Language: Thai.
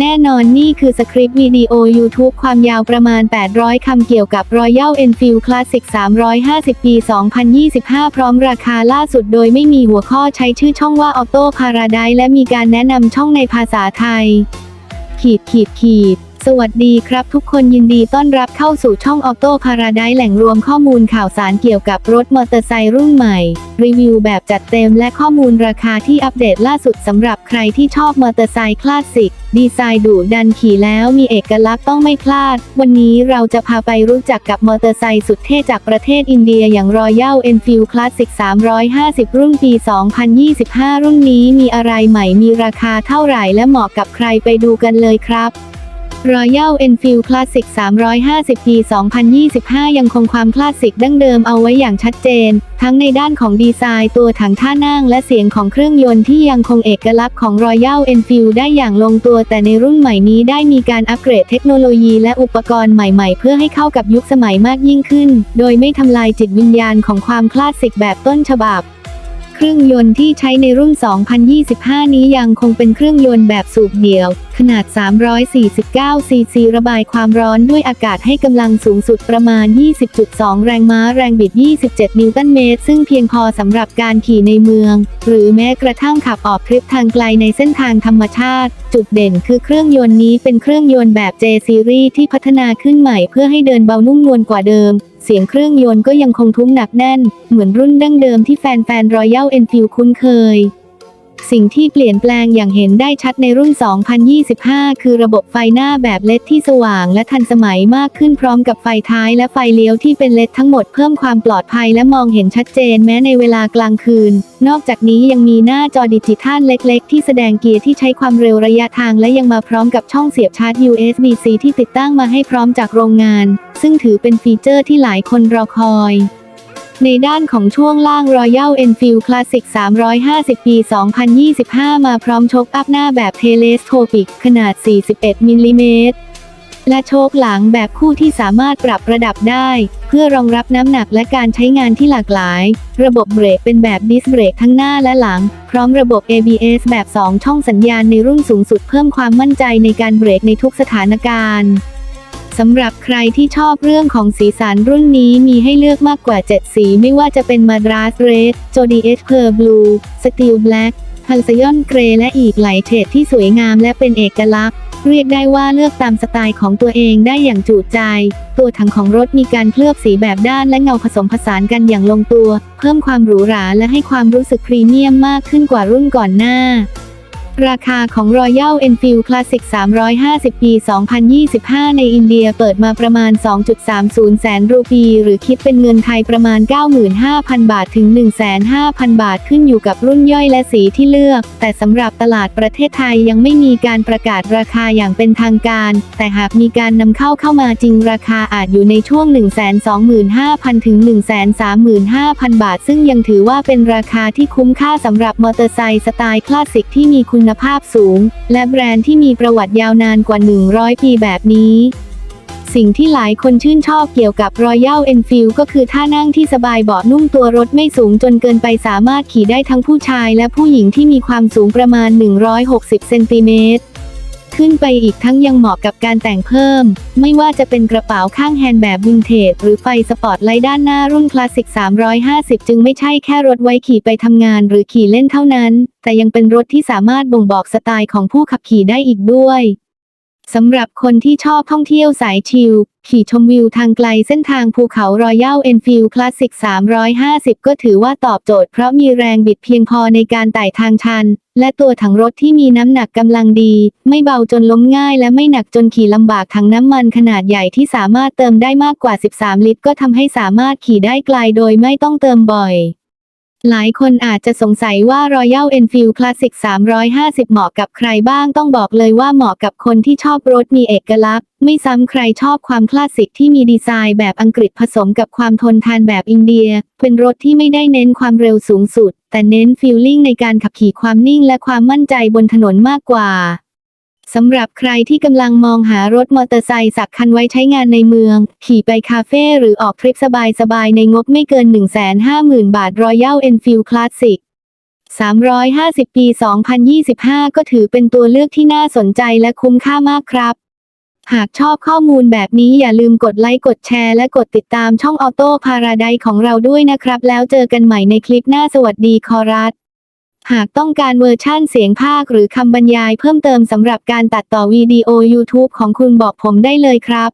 แน่นอนนี่คือสคริปต์วิดีโอ YouTube ความยาวประมาณ 800 คำเกี่ยวกับ Royal Enfield Classic 350 ปี 2025 พร้อมราคาล่าสุดโดยไม่มีหัวข้อใช้ชื่อช่องว่า Auto Paradise และมีการแนะนำช่องในภาษาไทย ขีดขีดขีด สวัสดีครับทุกคนยินดีต้อนรับเข้าสู่ช่องออโต้พาราไดแหล่งรวมข้อมูลข่าวสารเกี่ยวกับรถมอเตอร์ไซค์รุ่นใหม่ รีวิวแบบจัดเต็มและข้อมูลราคาที่อัปเดตล่าสุดสำหรับใครที่ชอบมอเตอร์ไซค์คลาสสิก ดีไซน์ดุดันขี่แล้วมีเอกลักษณ์ต้องไม่พลาด วันนี้เราจะพาไปรู้จักกับมอเตอร์ไซค์สุดเท่จากประเทศอินเดียอย่าง Royal Enfield Classic 350 รุ่นปี 2025 รุ่นนี้มีอะไรใหม่มีราคาเท่าไหร่และเหมาะกับใครไปดูกันเลยครับ Royal Enfield Classic 350 ปี 2025 ยังคงความคลาสสิกดั้งเดิมเอาไว้อย่างชัดเจน ทั้งในด้านของดีไซน์ตัวถังท่านั่งและเสียงของเครื่องยนต์ที่ยังคงเอกลักษณ์ของ Royal Enfield ได้อย่างลงตัวแต่ในรุ่นใหม่นี้ได้มีการอัปเกรดเทคโนโลยีและอุปกรณ์ใหม่ๆ เพื่อให้เข้ากับยุคสมัยมากยิ่งขึ้น โดยไม่ทำลายจิตวิญญาณของความคลาสสิกแบบต้นฉบับ เครื่องยนต์ที่ใช้ในรุ่น 2025 นี้ยังคงเป็นเครื่องยนต์แบบสูบเดี่ยว ขนาด 349 ซีซีระบายความร้อนด้วยอากาศให้กำลังสูงสุดประมาณ 20.2 แรงม้าแรงบิด 27 นิวตันเมตร ซึ่งเพียงพอสำหรับการขี่ในเมือง หรือแม้กระทั่งขับออกทริปทางไกลในเส้นทางธรรมชาติ จุดเด่นคือเครื่องยนต์นี้เป็นเครื่องยนต์แบบ J Series ที่พัฒนาขึ้นใหม่เพื่อให้เดินเบานุ่มนวลกว่าเดิม เสียงเครื่องยนต์ก็ยังคงทุ้มหนักแน่น เหมือนรุ่นดั้งเดิมที่แฟนๆ Royal Enfield คุ้นเคย สิ่งที่เปลี่ยนแปลงอย่างเห็นได้ชัดในรุ่น 2025 คือระบบไฟหน้าแบบเลดที่สว่างและทันสมัยมากขึ้นพร้อมกับไฟท้ายและไฟเลี้ยวที่เป็นเลดทั้งหมดเพิ่มความปลอดภัยและมองเห็นชัดเจนแม้ในเวลากลางคืน นอกจากนี้ยังมีหน้าจอดิจิทัลเล็ก ๆ ที่แสดงเกียร์ที่ใช้ความเร็วระยะทางและยังมาพร้อมกับช่องเสียบชาร์จ USB-C ที่ติดตั้งมาให้พร้อมจากโรงงาน ซึ่งถือเป็นฟีเจอร์ที่หลายคนรอคอย ในด้านของช่วงล่าง Royal Enfield Classic 350 ปี 2025 มาพร้อมโชคอัพหน้าแบบ Telescopic ขนาด 41 มิลลิเมตรและโชคหลังแบบคู่ที่สามารถปรับระดับได้ เพื่อรองรับน้ำหนักและการใช้งานที่หลากหลาย ระบบเบรกเป็นแบบดิสเบรกทั้งหน้าและหลัง พร้อมระบบ ABS แบบ 2 ช่องสัญญาณในรุ่นสูงสุดเพิ่มความมั่นใจในการเบรกในทุกสถานการณ์ สำหรับใครที่ชอบเรื่องของสีสันรุ่นนี้มีให้เลือกมากกว่า 7 สีไม่ว่าจะเป็นมาดราสเรดโจดีเอสเพอร์บลูสตีลแบล็กฮันซยอนเกรและอีกหลายเฉดที่สวยงามและเป็นเอกลักษณ์ เรียกได้ว่าเลือกตามสไตล์ของตัวเองได้อย่างจุใจ ตัวถังของรถมีการเคลือบสีแบบด้านและเงาผสมผสานกันอย่างลงตัว เพิ่มความหรูหราและให้ความรู้สึกพรีเมียมมากขึ้นกว่ารุ่นก่อนหน้า ราคาของ Royal Enfield Classic 350 ปี 2025 ในอินเดียเปิดมาประมาณ 2.30 แสนรูปี หรือคิดเป็นเงินไทยประมาณ 95,000 บาทถึง105,000 บาทขึ้นอยู่กับรุ่นย่อยและสีที่เลือก แต่สำหรับตลาดประเทศไทยยังไม่มีการประกาศราคาอย่างเป็นทางการ แต่หากมีการนำเข้าเข้ามาจริงราคาอาจอยู่ในช่วง 125,000 ถึง 135,000 บาท ซึ่งยังถือว่าเป็นราคาที่คุ้มค่าสำหรับมอเตอร์ไซค์สไตล์คลาสสิกที่มีคุณณภาพสูง และแบรนด์ที่มีประวัติยาวนานกว่า 100 ปีแบบนี้ สิ่งที่หลายคนชื่นชอบเกี่ยวกับ Royal Enfield ก็คือท่านั่งที่สบายเบาะนุ่มตัวรถไม่สูงจนเกินไปสามารถขี่ได้ทั้งผู้ชายและผู้หญิงที่มีความสูงประมาณ 160 เซนติเมตร ขึ้นไปอีกทั้งยังเหมาะกับการแต่งเพิ่ม ไม่ว่าจะเป็นกระเป๋าข้างแฮนด์แบบวินเทจหรือไฟสปอร์ตไลท์ด้านหน้ารุ่นคลาสสิก 350 จึงไม่ใช่แค่รถไว้ขี่ไปทำงานหรือขี่เล่นเท่านั้น แต่ยังเป็นรถที่สามารถบ่งบอกสไตล์ของผู้ขับขี่ได้อีกด้วย สำหรับคนที่ชอบท่องเที่ยวสายชิล ขี่ชมวิวทางไกลเส้นทางภูเขา Royal Enfield Classic 350 ก็ถือว่าตอบโจทย์เพราะมีแรงบิดเพียงพอในการไต่ทางชัน และตัวถังรถที่มีน้ำหนักกำลังดี ไม่เบาจนล้มง่ายและไม่หนักจนขี่ลำบากถังน้ำมันขนาดใหญ่ที่สามารถเติมได้มากกว่า 13 ลิตร ก็ทำให้สามารถขี่ได้ไกลโดยไม่ต้องเติมบ่อย หลายคนอาจจะสงสัยว่า Royal Enfield Classic 350 เหมาะกับใครบ้างต้องบอกเลยว่าเหมาะกับคนที่ชอบรถมีเอกลักษณ์ ไม่ซ้ำใครชอบความคลาสสิกที่มีดีไซน์แบบอังกฤษผสมกับความทนทานแบบอินเดีย เป็นรถที่ไม่ได้เน้นความเร็วสูงสุด แต่เน้นฟีลลิ่งในการขับขี่ความนิ่งและความมั่นใจบนถนนมากกว่า สำหรับใครที่กำลังมองหารถมอเตอร์ไซค์สักคันไว้ใช้งานในเมือง ขี่ไปคาเฟ่หรือออกทริปสบายๆในงบไม่เกิน 150,000 บาท Royal Enfield Classic 350 ปี 2025 ก็ถือเป็นตัวเลือกที่น่าสนใจและคุ้มค่ามากครับ หากชอบข้อมูลแบบนี้อย่าลืมกดไลค์กดแชร์และกดติดตามช่องออโต้พาราไดของเราด้วยนะครับ แล้วเจอกันใหม่ในคลิปหน้าสวัสดีคอรัส หากต้องการเวอร์ชั่นเสียงภาคหรือคำบรรยายเพิ่มเติมสำหรับการตัดต่อวิดีโอ YouTube ของคุณบอกผมได้เลยครับ